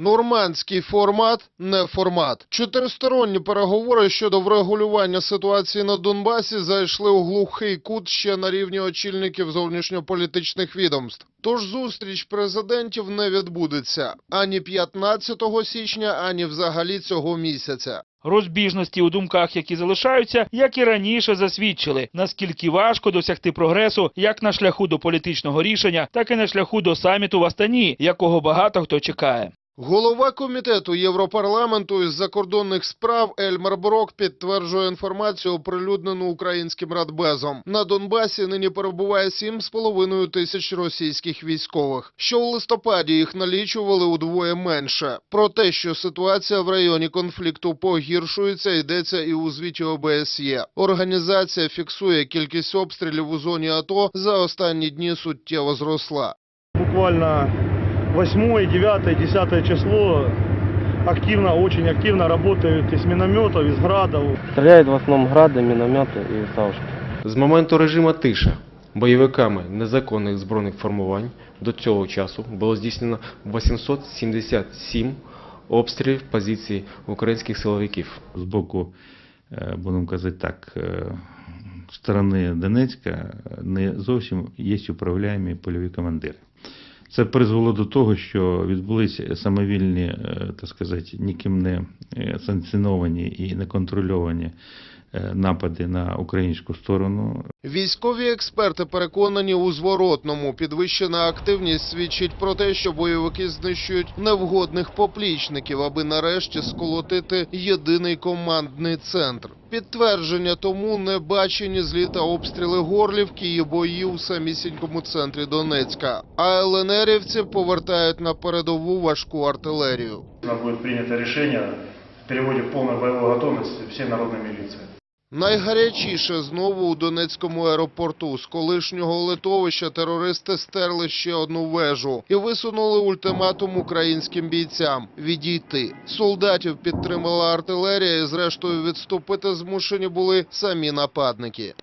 Нормандський формат не формат. Чотиристоронні переговори щодо врегулювання ситуації на Донбасі зайшли у глухий кут ще на рівні очільників зовнішньополітичних відомств. Тож зустріч президентів не відбудеться ані 15 січня, ані взагалі цього місяця. Розбіжності у думках, які залишаються, як і раніше засвідчили, наскільки важко досягти прогресу як на шляху до політичного рішення, так і на шляху до саміту в Астані, якого багато хто чекає. Голова комітету Європарламенту із закордонних справ Ельмар Брок підтверджує інформацію, оприлюднену українським радбезом. На Донбасі нині перебуває 7,5 тисяч російських військових. Що у листопаді їх налічували удвоє менше. Про те, що ситуація в районі конфлікту погіршується, йдеться і у звіті ОБСЄ. Організація фіксує кількість обстрілів у зоні АТО за останні дні суттєво зросла. буквально 8, 9, 10 число активно, очень активно работают из минометов, из градов. Стреляют в основном грады, минометы и саушки. З моменту режиму тиша бойовиками незаконних збройних формувань до цього часу було здійснено 877 обстрілів позицій українських силовиків. з боку, е, будемо казати так, е, сторони Донецька не зовсім є управляємі польові командири. Це призвело до того, що відбулися самовільні, е, так сказати, ніким не е, санкціоновані і не контрольовані е, напади на українську сторону. Військові експерти переконані у зворотному. Підвищена активність свідчить про те, що бойовики знищують невгодних поплічників, аби нарешті сколотити єдиний командний центр. Підтвердження тому не бачені з літа обстріли Горлівки і бої у самісінькому центрі Донецька. А ЛНРівці повертають на передову важку артилерію. Нам буде прийнято рішення в переводе в полную боевую готовность всей народной милиции. Найгарячіше знову у Донецькому аеропорту. З колишнього литовища терористи стерли ще одну вежу і висунули ультиматум українським бійцям відійти. Солдатів підтримала артилерія, і зрештою відступити змушені були самі нападники.